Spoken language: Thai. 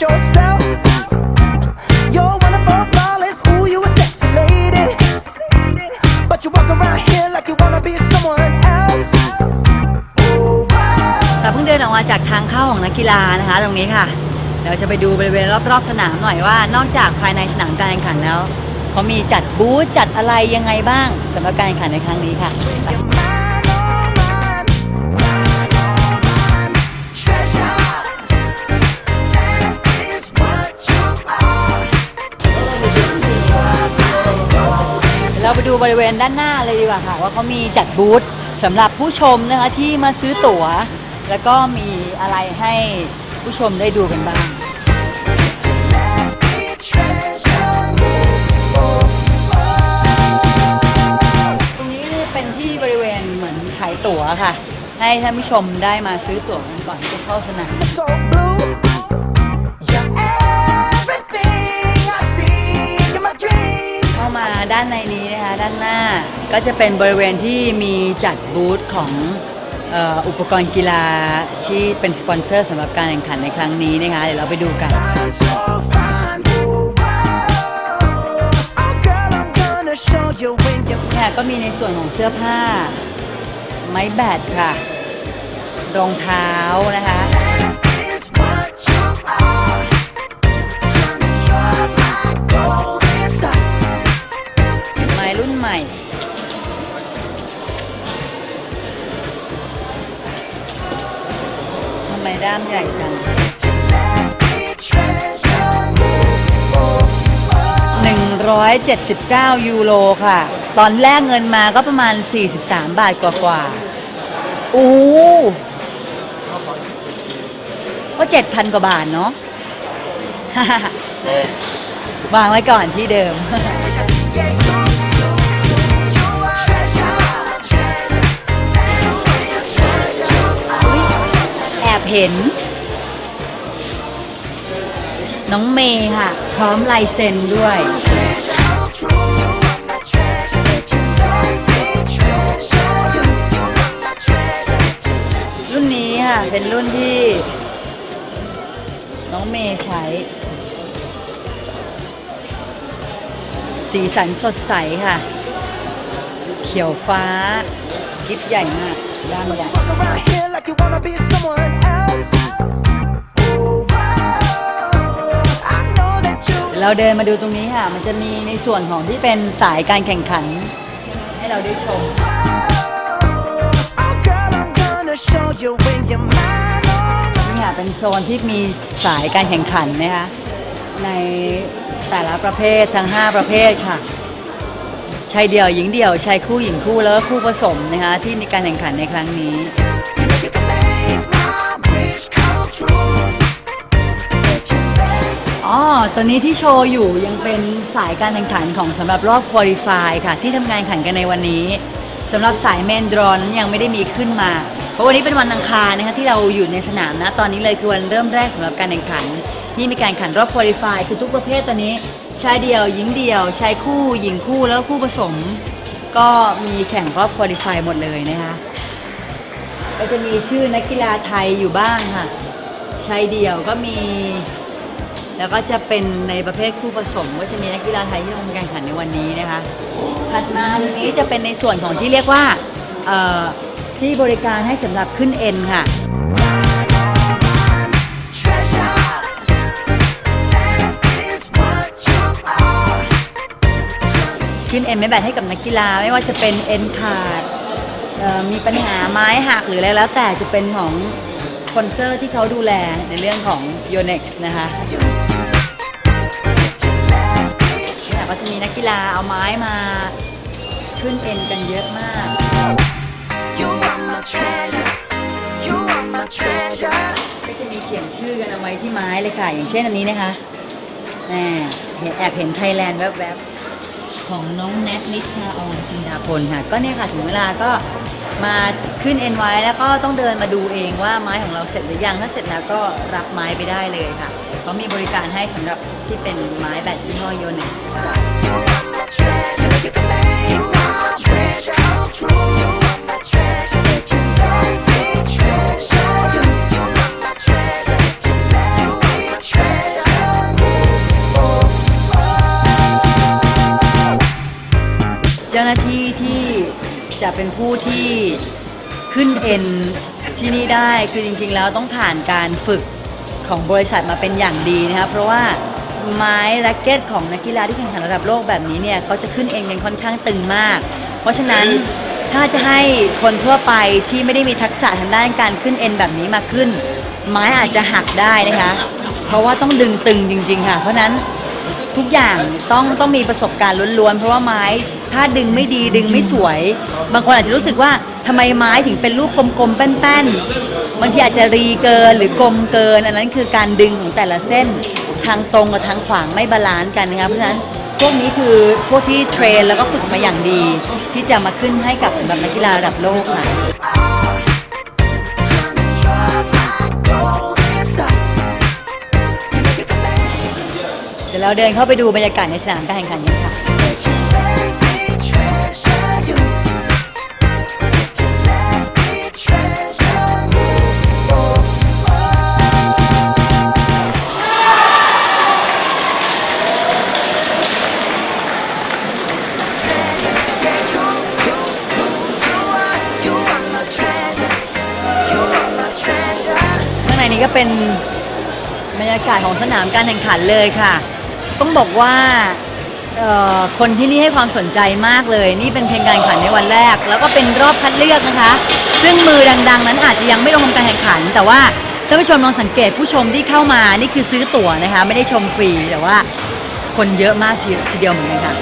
yourself. You're wonderful, flawless. Ooh, you a sexy lady. But you walk around here like you wanna be someone else. Ooh, wow. เราเพิ่งเดินออกมาจากทางเข้าของนักกีฬานะคะ ตรงนี้ค่ะ เดี๋ยวจะไปดูบริเวณรอบๆสนามหน่อยว่า นอกจากภายในสนามการแข่งขันแล้วเขามีจัดบูธจัดอะไรยังไงบ้างสำหรับการแข่งขันในครั้งนี้ค่ะ You're เราไปดูบริเวณด้านหน้าเลยดีกว่าค่ะ ว่าเขามีจัดบูธสำหรับผู้ชมนะคะที่มาซื้อตั๋ว แล้วก็มีอะไรให้ผู้ชมได้ดูกันบ้างตรงนี้เป็นที่บริเวณเหมือนขายตั๋วค่ะ ให้ท่านผู้ชมได้มาซื้อตั๋วกันก่อนที่จะเข้าสนาม ด้านในนี้นะคะด้านหน้าก็จะเป็นบริเวณที่มีจัดบูธของอ,อุปกรณ์กีฬาที่เป็นสปอนเซอร์สำหรับการแข่งขันในครั้งนี้นะคะเดี๋ยวเราไปดูกัน I'm so fine. Ooh, wow. Oh, girl, I'm gonna show you when you're เนี่ยก็มีในส่วนของเสื้อผ้า ไม้แบดค่ะ รองเท้านะคะ 179 ยูโรค่ะ ตอนแรกเงินมาก็ประมาณ 43 บาทกว่าๆโอ้โหก็7,000 กว่าบาทเนาะ วางไว้ก่อนที่เดิม Yeah, you, you, you, you are treasure, treasure. You is treasure. แอบเห็น น้องเมย์ค่ะ พร้อมลายเซ็นด้วย รุ่นนี้ค่ะ เป็นรุ่นที่ น้องเมย์ใช้ สีสันสดใสค่ะ เขียวฟ้าคลิปใหญ่มากด้านใหญ่ เราเดินมาดูตรงนี้ค่ะ มันจะมีในส่วนของที่เป็นสายการแข่งขัน ให้เราได้ชม Oh, girl, I'm gonna show you when you're mine. Oh, นี่ค่ะ เป็นโซนที่มีสายการแข่งขันนะคะในแต่ละประเภททั้ง 5 ประเภทค่ะชายเดี่ยวหญิงเดี่ยวชายคู่หญิงคู่แล้วก็คู่ผสมนะคะที่มีการแข่งขันในครั้งนี้ ตอนนี้ที่โชว์อยู่ยังเป็นสายการแข่งขันของสำหรับรอบคุริฟายค่ะ ที่ทำงานแข่งกันในวันนี้สำหรับสายเมนดรอนนั้นยังไม่ได้มีขึ้นมา เพราะวันนี้เป็นวันอังคารนะคะที่เราอยู่ในสนามนะตอนนี้เลยคือวันเริ่มแรกสำหรับการแข่งขันที่มีการแข่งขันรอบคุริฟายคือทุกประเภทตอนนี้ชายเดี่ยวหญิงเดี่ยวชายคู่ หญิงคู่แล้วคู่ผสม ก็มีแข่งรอบคุริฟายหมดเลยนะคะก็จะมีชื่อนักกีฬาไทยอยู่บ้างค่ะชายเดี่ยวก็มี แล้วก็จะเป็นในประเภทคู่ผสมก็จะมีนักกีฬาไทยที่ลงแข่งขันในวันนี้นะคะ ถัดมาตรงนี้จะเป็นในส่วนของที่เรียกว่าที่บริการให้สำหรับขึ้นเอ็นค่ะขึ้นเอ็นไม่แบตให้กับนักกีฬาไม่ว่าจะเป็นเอ็นขาดมีปัญหาไม้หักหรืออะไรแล้วแต่จะเป็นของสปอนเซอร์ที่เขาดูแลในเรื่องของ Yonex นะคะ ก็จะมีนักกีฬาเอาไม้มาขึ้นเอ็นกันเยอะมาก You are my treasure. You are my treasure. ก็จะมีเขียนชื่อกันเอาไว้ที่ไม้เลยค่ะ อย่างเช่นอันนี้นะคะแหมเห็นแอบเห็นไทยแลนด์แวบๆ ของน้องแนทนิชาออนจินดาพลค่ะ ก็เนี่ยค่ะถึงเวลาก็มาขึ้นเอ็นไว้แล้วก็ต้องเดินมาดูเองว่าไม้ของเราเสร็จหรือยัง ถ้าเสร็จแล้วก็รับไม้ไปได้เลยค่ะ เขามีบริการให้สำหรับที่เป็นไม้แบตยี่ห้อโยน็กเจ้าหน้าที่ที่จะเป็นผู้ที่ขึ้นเอ็นที่นี่ได้คือจริงๆแล้วต้องผ่านการฝึก ของบริษัทมาเป็นอย่างดีนะคะเพราะว่าไม้แร็กเก็ตของนักกีฬาที่แข่งขันระดับโลกแบบนี้เนี่ยเขาจะขึ้นเอ็นกันค่อนข้างตึงมาก เพราะฉะนั้นถ้าจะให้คนทั่วไปที่ไม่ได้มีทักษะทางด้านการขึ้นเอ็นแบบนี้มาขึ้น ไม้อาจจะหักได้นะคะ เพราะว่าต้องดึงตึงจริง ๆ ค่ะ เพราะนั้นทุกอย่างต้องต้องมีประสบการณ์ล้วนๆเพราะว่าไม้ถ้าดึงไม่ดีดึงไม่สวย บางคนอาจจะรู้สึกว่า ทำไมไม้ถึงเป็นรูปกลมๆแป้นๆบางทีอาจจะรีเกินหรือกลมเกิน อันนั้นคือการดึงของแต่ละเส้น ทางตรงกับทางขวางไม่บาลานซ์กันนะคะเพราะฉะนั้นพวกนี้คือพวกที่เทรนแล้วก็ฝึกมาอย่างดี ที่จะมาขึ้นให้กับสำหรับนักกีฬาระดับโลกค่ะ เดี๋ยวเราเดินเข้าไปดูบรรยากาศในสนามการแข่งขันกันค่ะ เป็นบรรยากาศของสนามการแข่งขันเลยค่ะ ต้องบอกว่าคนที่นี่ให้ความสนใจมากเลย นี่เป็นเพียงการแข่งขันในวันแรก แล้วก็เป็นรอบคัดเลือกนะคะ ซึ่งมือดัง ๆ นั้นอาจจะยังไม่ลงทำการแข่งขัน แต่ว่าท่านผู้ชมลองสังเกตผู้ชมที่เข้ามานี่คือซื้อตั๋วนะคะ ไม่ได้ชมฟรีแต่ว่าคนเยอะมากทีเดียวเหมือนกันค่ะ